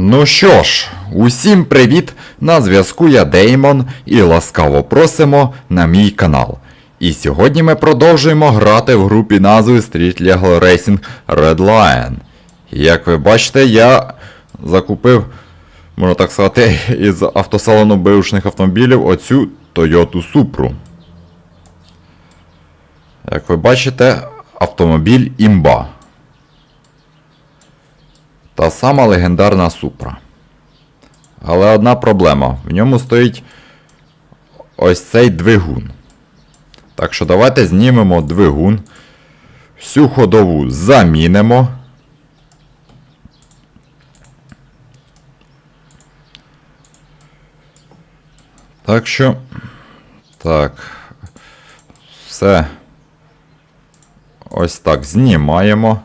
Ну що ж, усім привіт! На зв'язку я Деймон і ласкаво просимо на мій канал. І сьогодні ми продовжуємо грати в групі назви Street Legal Racing Red Lion. Як ви бачите, я закупив, можна так сказати, із автосалону бивших автомобілів оцю Toyota Supra. Як ви бачите, автомобіль імба. Та сама легендарна Супра. Але одна проблема. В ньому стоїть ось цей двигун. Так що давайте знімемо двигун. Всю ходову замінимо. Так що. Так. Все. Ось так знімаємо.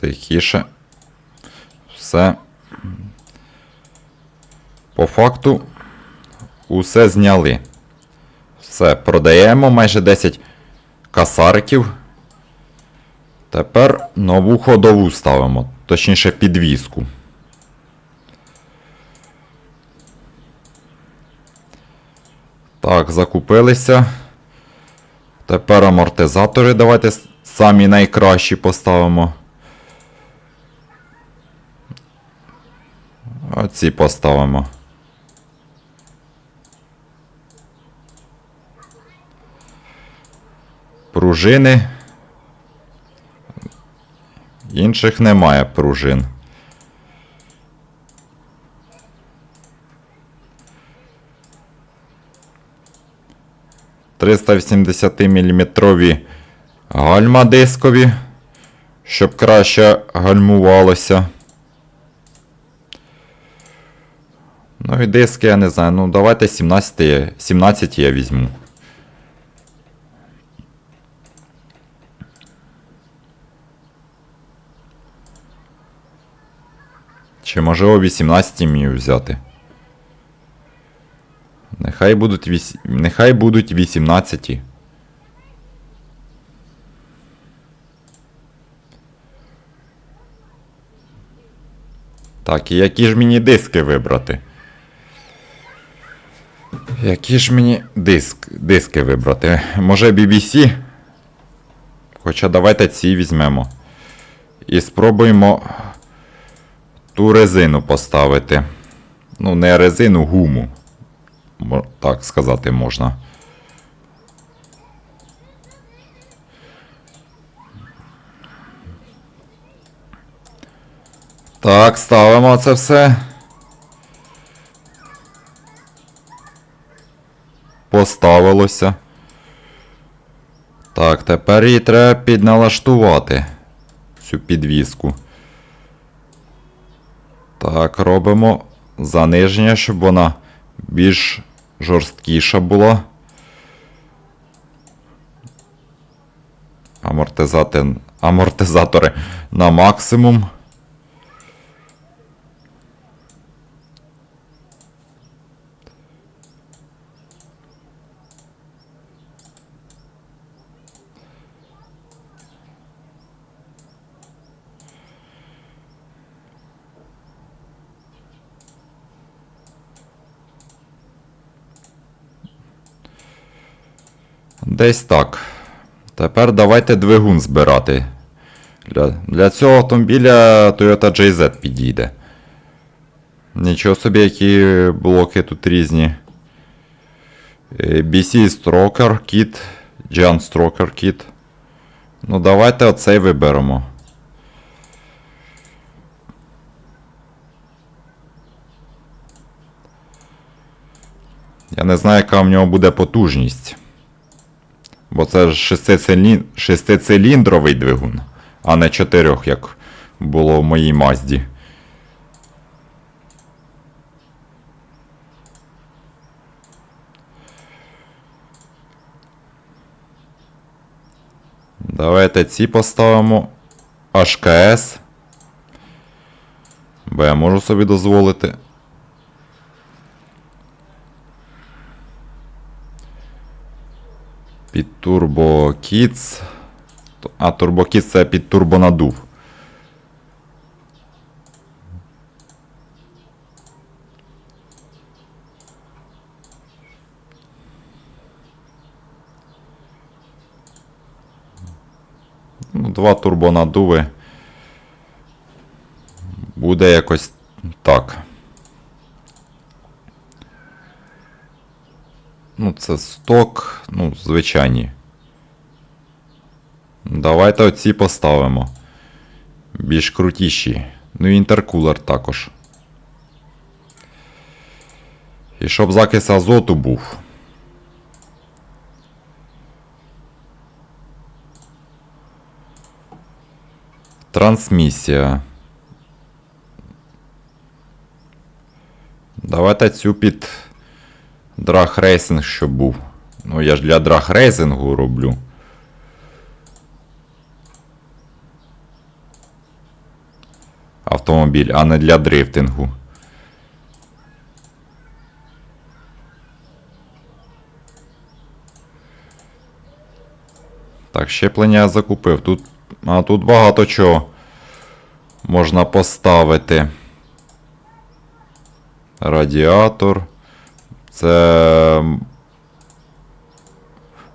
Тихіше. Все. По факту усе зняли. Все, продаємо майже 10 касариків. Тепер нову ходову ставимо, точніше підвіску. Так, закупилися. Тепер амортизатори давайте самі найкращі поставимо. Оці поставимо. Пружини. Інших немає пружин. Триста міліметрові гальма дискові, щоб краще гальмувалося. Ну і диски, я не знаю. Ну давайте 17, я- 17 я візьму. Чи можливо 18 мені взяти? Нехай будуть віс... Нехай будуть 18. Так, і які ж мені диски вибрати? Які ж мені диск, диски вибрати? Може BBC? Хоча давайте ці візьмемо. І спробуємо ту резину поставити. Ну, не резину, гуму. Так сказати можна. Так, ставимо це все. Поставилося. Так, тепер її треба підналаштувати. Цю підвіску. Так, робимо заниження, щоб вона більш жорсткіша була. Амортизати... Амортизатори на максимум. Десь так. Тепер давайте двигун збирати. Для, для цього автомобіля Toyota JZ підійде. Нічого собі, які блоки тут різні. Е, BC Stroker Kit, Giant Stroker Kit. Ну, давайте оцей виберемо. Я не знаю, яка в нього буде потужність. Бо це ж шестицилін... шестициліндровий двигун, а не чотирьох, як було в моїй Мазді. Давайте ці поставимо. HKS. Бо я можу собі дозволити. Під Turbo Kids. Т- А турбокіс це під турбонадув. Ну, два турбонадуви. Буде якось так. Ну, це сток, ну, звичайні. Давайте оці поставимо. Більш крутіші. Ну і інтеркулер також. І щоб закис азоту був. Трансмісія. Давайте цю під драг-рейсинг, щоб був. Ну, я ж для драг-рейсингу роблю. Автомобіль, а не для дрифтингу. Так, щеплення я закупив. Тут, а тут багато чого можна поставити. Радіатор. Це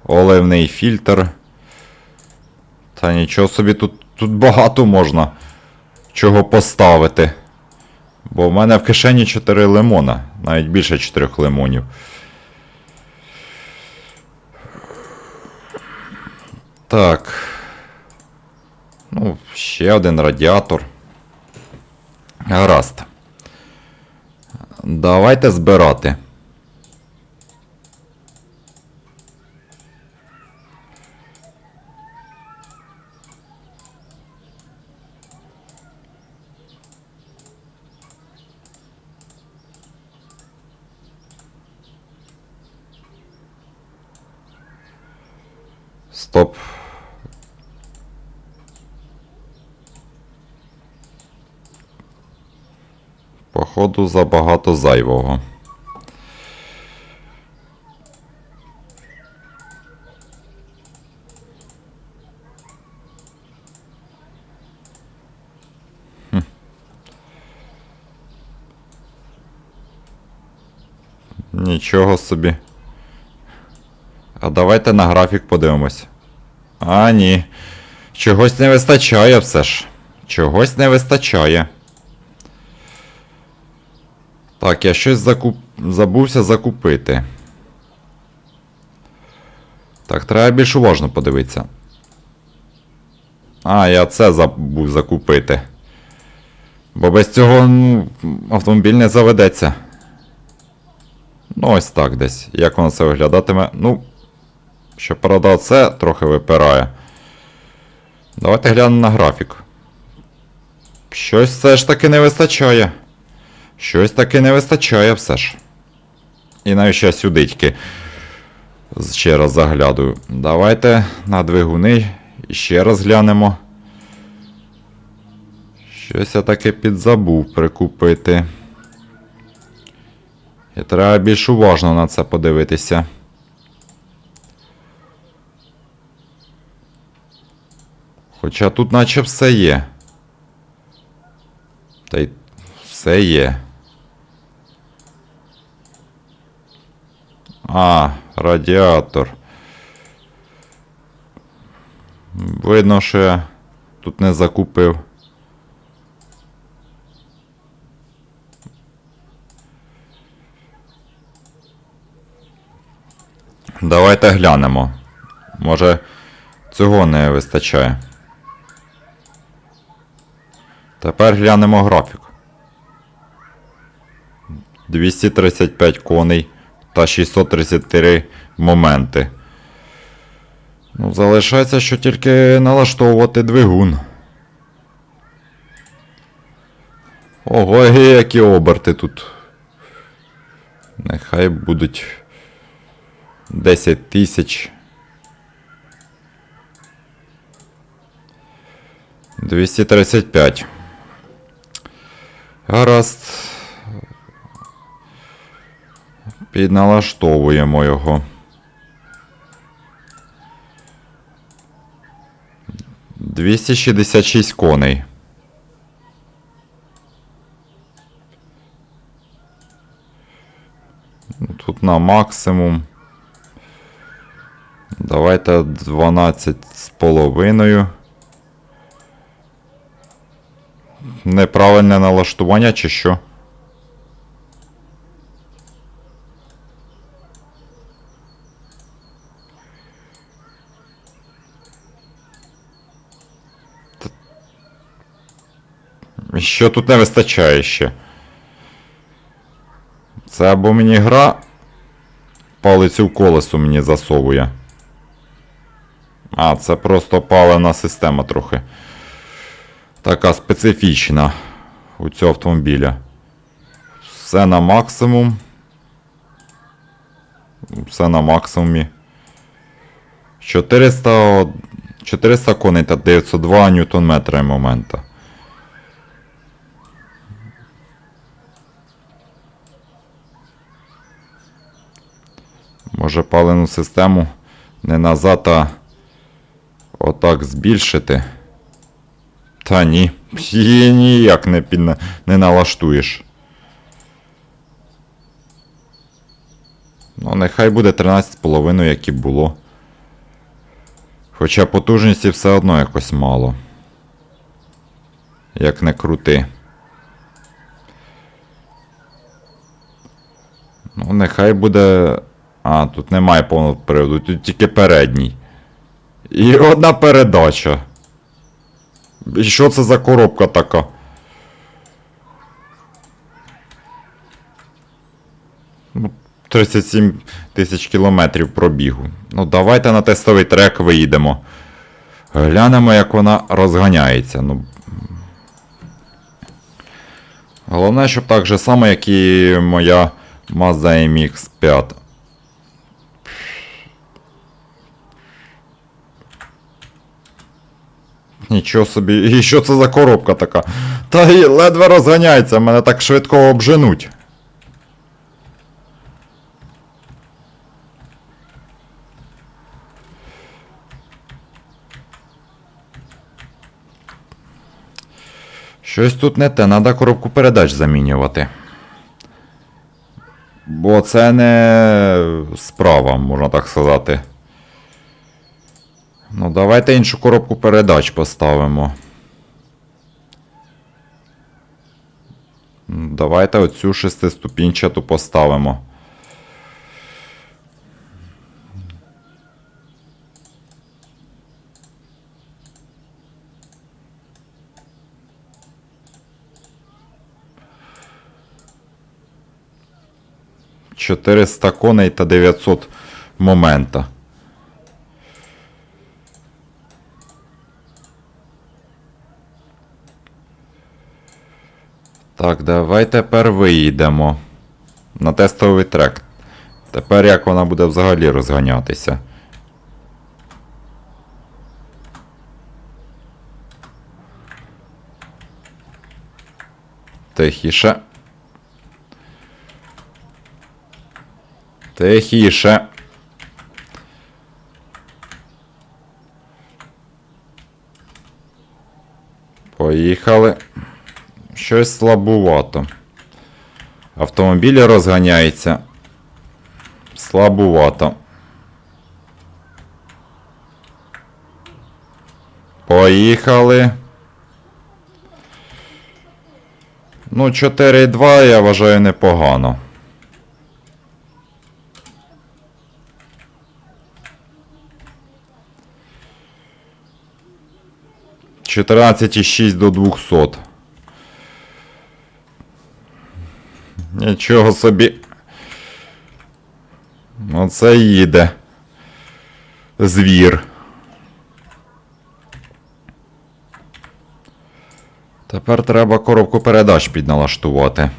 оливний фільтр. Та нічого собі тут, тут багато можна чого поставити. Бо в мене в кишені 4 лимона. Навіть більше 4 лимонів. Так. Ну, ще один радіатор. Гаразд. Давайте збирати. Стоп. Походу забагато зайвого. Нічого собі. А давайте на графік подивимось. А, ні. Чогось не вистачає все ж. Чогось не вистачає. Так, я щось закуп... забувся закупити. Так, треба більш уважно подивитися. А, я це забув закупити. Бо без цього ну, автомобіль не заведеться. Ну, ось так десь. Як воно це виглядатиме? Ну, щоправда, це трохи випирає. Давайте глянемо на графік. Щось все ж таки не вистачає. Щось таки не вистачає все ж. І навіть ще сюди ще раз заглядую. Давайте на двигуни ще раз глянемо. Щось я таки підзабув прикупити. І треба більш уважно на це подивитися. Хоча тут наче все є. Та й все є. А, радіатор. Видно, що я тут не закупив. Давайте глянемо. Може, цього не вистачає. Тепер глянемо графік. 235 коней та 633 моменти. Ну, залишається, що тільки налаштовувати двигун. Ого, які оберти тут. Нехай будуть 10 тисяч. 235. Гаразд. Підналаштовуємо його. 266 коней. Ну, Тут на максимум. Давайте 12 з половиною. Неправильне налаштування чи що? Що тут не вистачає ще? Це або мені гра палицю в колесо мені засовує. А, це просто палена система трохи. Така специфічна у цього автомобіля. Все на максимум. Все на максимумі. 400, 400 коней та 902 ньютон метра момента. Може палену систему не назад, а отак збільшити. Та ні. Її ніяк не, підна... не налаштуєш. Ну, нехай буде 13,5, як і було. Хоча потужності все одно якось мало. Як не крути. Ну, нехай буде. А, тут немає повного приводу, тут тільки передній. І одна передача. І що це за коробка така? Ну, 37 тисяч кілометрів пробігу. Ну, давайте на тестовий трек виїдемо. Глянемо, як вона розганяється. Ну. Головне, щоб так же само, як і моя Mazda MX5. Нічого собі, і що це за коробка така? Та й ледве розганяється, мене так швидко обженуть. Щось тут не те, треба коробку передач замінювати. Бо це не справа, можна так сказати. Ну, давайте іншу коробку передач поставимо. Давайте оцю шестиступінчату поставимо. Чотириста коней та 900 момента. Так, давай тепер виїдемо на тестовий трек. Тепер як вона буде взагалі розганятися. Тихіше. Тихіше. Поїхали. Щось слабувато. Автомобіль розганяється. Слабувато. Поїхали. Ну, 4,2 я вважаю непогано. Чотирнадцять і шість до двохсот. Нічого собі. Оце їде. Звір. Тепер треба коробку передач підналаштувати.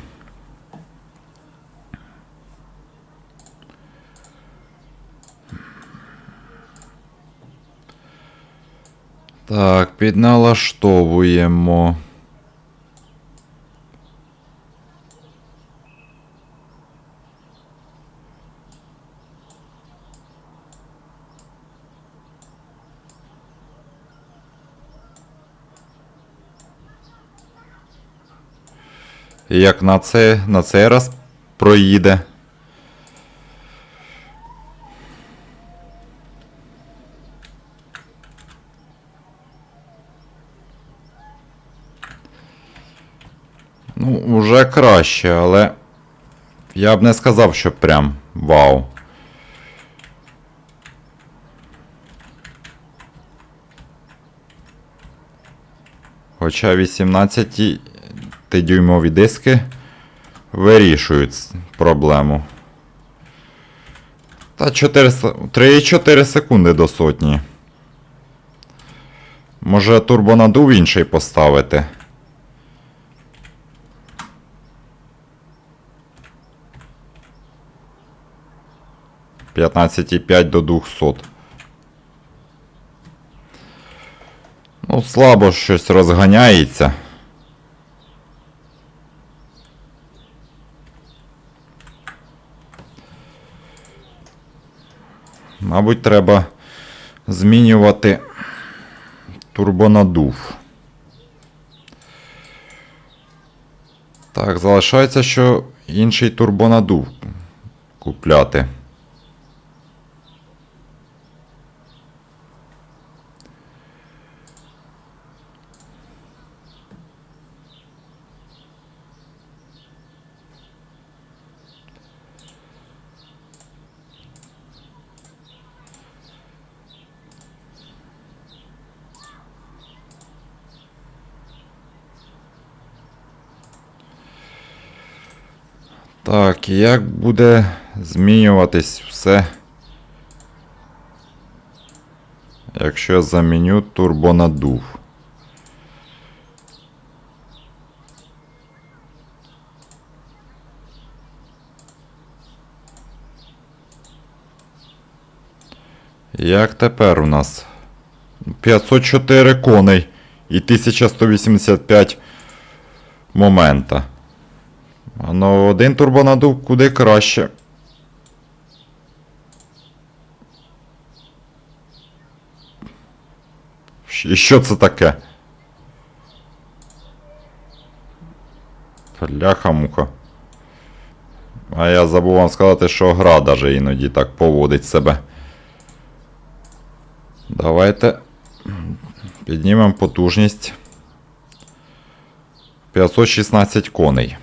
Так, підналаштовуємо. Як на, це, на цей раз проїде. Ну, уже краще, але я б не сказав, що прям вау. Хоча 18 дюймові диски вирішують проблему. Та 400, 3,4 секунди до сотні. Може турбонадув інший поставити. П'ятнадцять і п'ять до двохсот. Ну, слабо щось розганяється. Мабуть, треба змінювати турбонадув. Так, залишається, що інший турбонадув купляти. Так, як буде змінюватись все, якщо я заміню турбонадув? Як тепер у нас? 504 коней і 1185 момента. Ну, один турбонадув куди краще. І що це таке? Бляха-муха. А я забув вам сказати, що гра даже іноді так поводить себе. Давайте піднімемо потужність. 516 коней.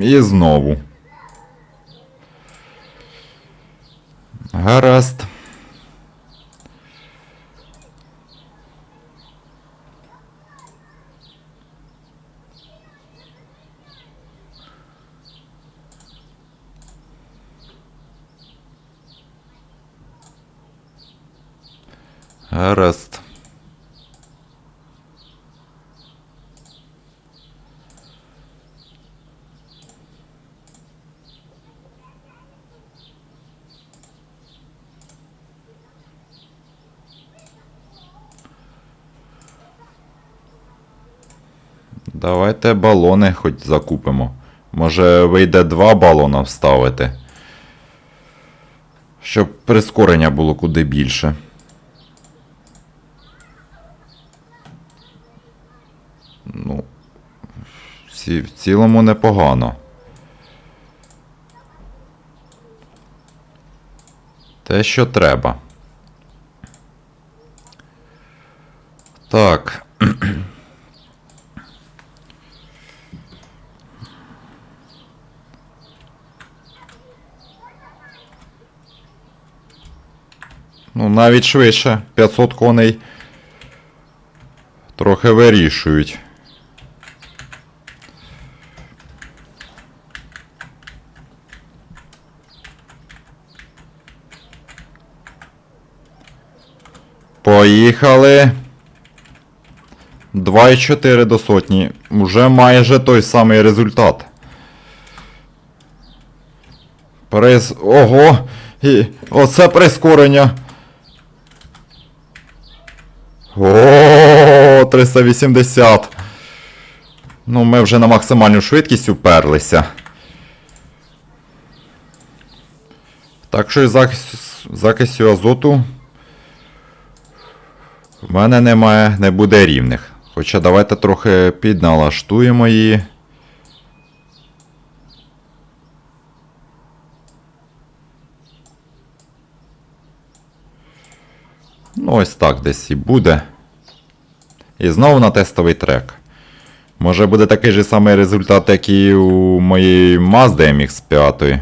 І знову. Гаразд. Давайте балони хоч закупимо. Може вийде два балона вставити. Щоб прискорення було куди більше. Ну, в цілому непогано. Те, що треба. Так. Ну, навіть швидше. 500 коней трохи вирішують. Поїхали. 2,4 до сотні. Уже майже той самий результат. Прис... Ого! І... Оце прискорення. О, 380. Ну, ми вже на максимальну швидкість уперлися. Так що і захист, захистю азоту В мене немає, не буде рівних. Хоча давайте трохи підналаштуємо її. Ну, ось так десь і буде. І знову на тестовий трек. Може буде такий же самий результат, як і у моєї Mazda MX5.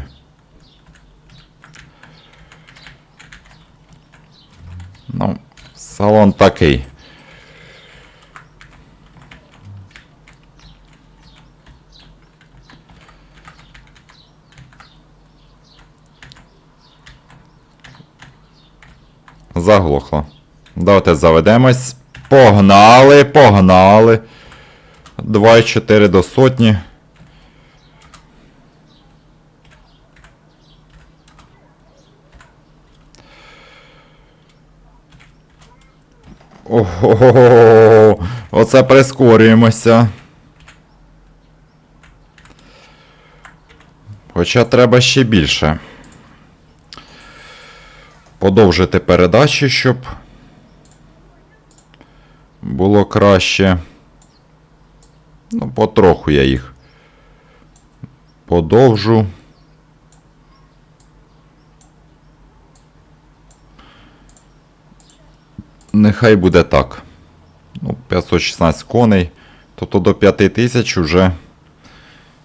Ну, салон такий. Заглохло. Давайте заведемось. Погнали, погнали. 2,4 до сотні. Ого, оце прискорюємося. Хоча треба ще більше. Подовжити передачі, щоб було краще. Ну, потроху я їх подовжу. Нехай буде так. Ну, 516 коней. Тобто до 5000 вже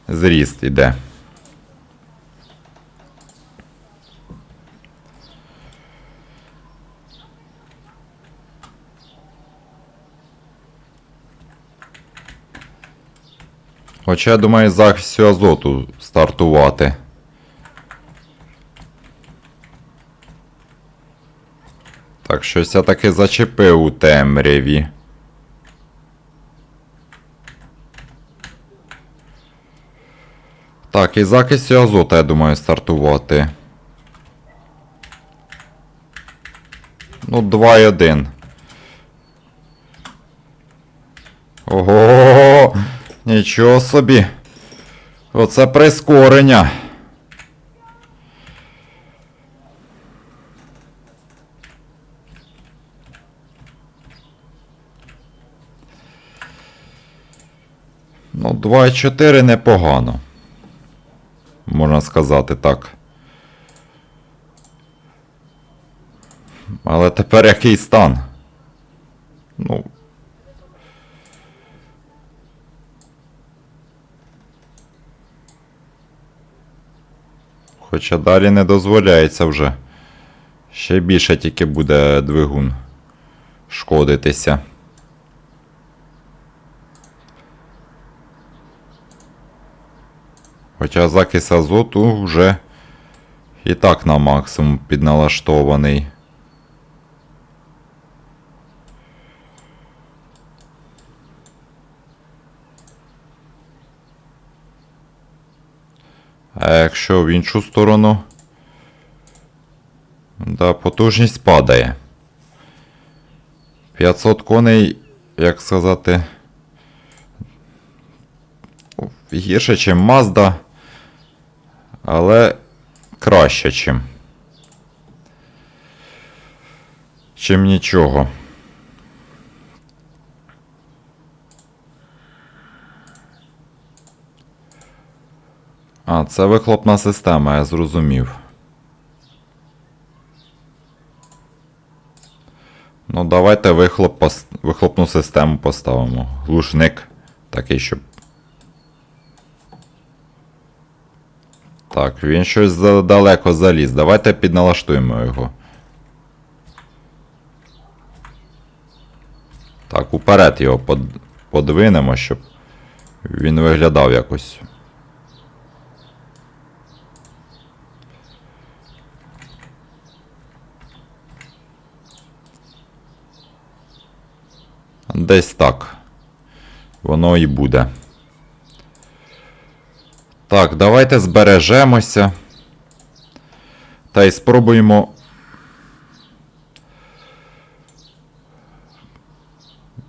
зріст іде. Хоча я думаю, з захисту азоту стартувати. Так, щось я таки зачепив у темряві. Так, і захисті азота, я думаю, стартувати. Ну, 2,1. Ого! Нічого собі. Оце прискорення. Ну, 2,4 непогано. Можна сказати так. Але тепер який стан? Ну. Хоча далі не дозволяється вже. Ще більше тільки буде двигун шкодитися. Хоча закис азоту вже і так на максимум підналаштований. А якщо в іншу сторону, да, потужність падає. 500 коней, як сказати, гірше, ніж Mazda, але краще, чим. Чим нічого. А, це вихлопна система, я зрозумів. Ну, давайте вихлоп вихлопну систему поставимо. Глушник такий, щоб. Так, він щось далеко заліз. Давайте підналаштуємо його. Так, уперед його под... подвинемо, щоб він виглядав якось. Десь так. Воно і буде. Так, давайте збережемося. Та й спробуємо.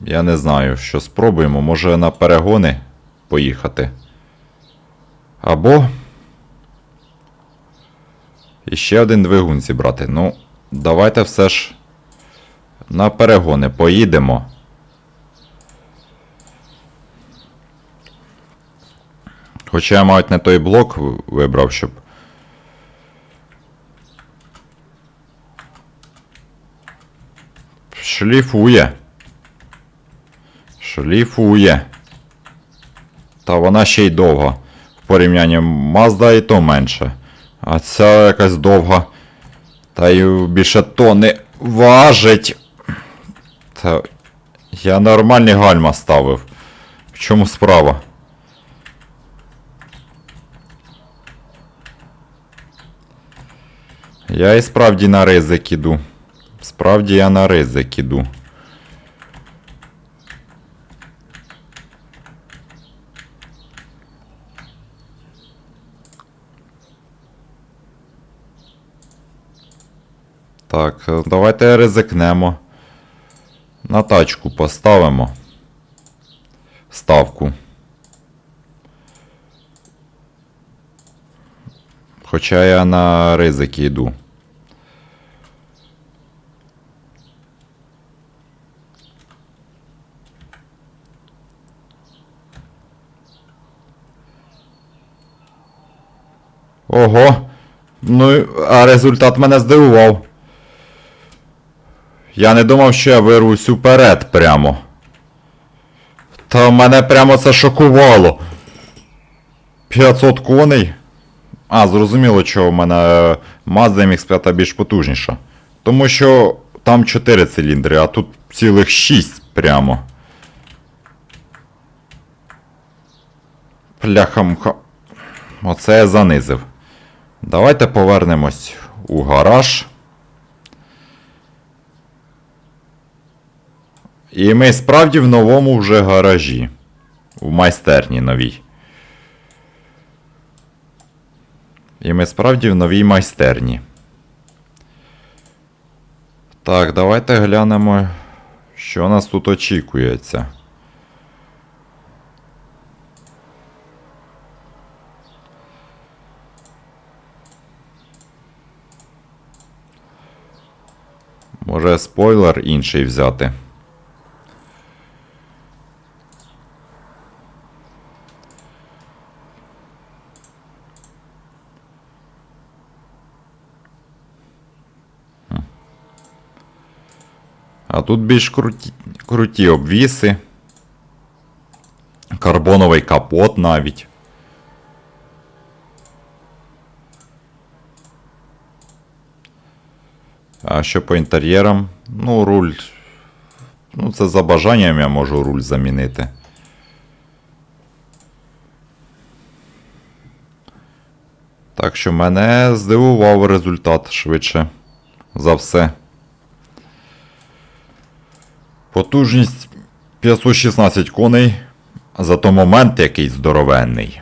Я не знаю, що спробуємо. Може на перегони поїхати. Або. І ще один двигун зібрати. Ну, давайте все ж На перегони поїдемо. Хоча я, мабуть, не той блок вибрав, щоб. Шліфує. Шліфує. Та вона ще й довга. В порівнянні Mazda і то менше. А ця якась довга. Та й більше тони важить. Та я нормальні гальма ставив. В чому справа? Я і справді на ризик іду. Справді я на ризик іду. Так, е, давайте ризикнемо. На тачку поставимо. Ставку. Хоча я на ризики йду. Ого. Ну, а результат мене здивував. Я не думав, що я вирвусь уперед прямо. Та мене прямо це шокувало. 500 коней. А, зрозуміло, чого в мене е, Mazda MX-5 більш потужніша. Тому що там 4 циліндри, а тут цілих 6 прямо. Пляха-мха. Оце я занизив. Давайте повернемось у гараж. І ми справді в новому вже гаражі. В майстерні новій. І ми справді в новій майстерні. Так, давайте глянемо, що нас тут очікується. Може спойлер інший взяти. А тут більш круті, круті обвіси. Карбоновий капот навіть. А що по інтер'єрам? Ну, руль. Ну, це за бажанням я можу руль замінити. Так що мене здивував результат швидше за все. Потужність 516 коней, зато момент який здоровенний.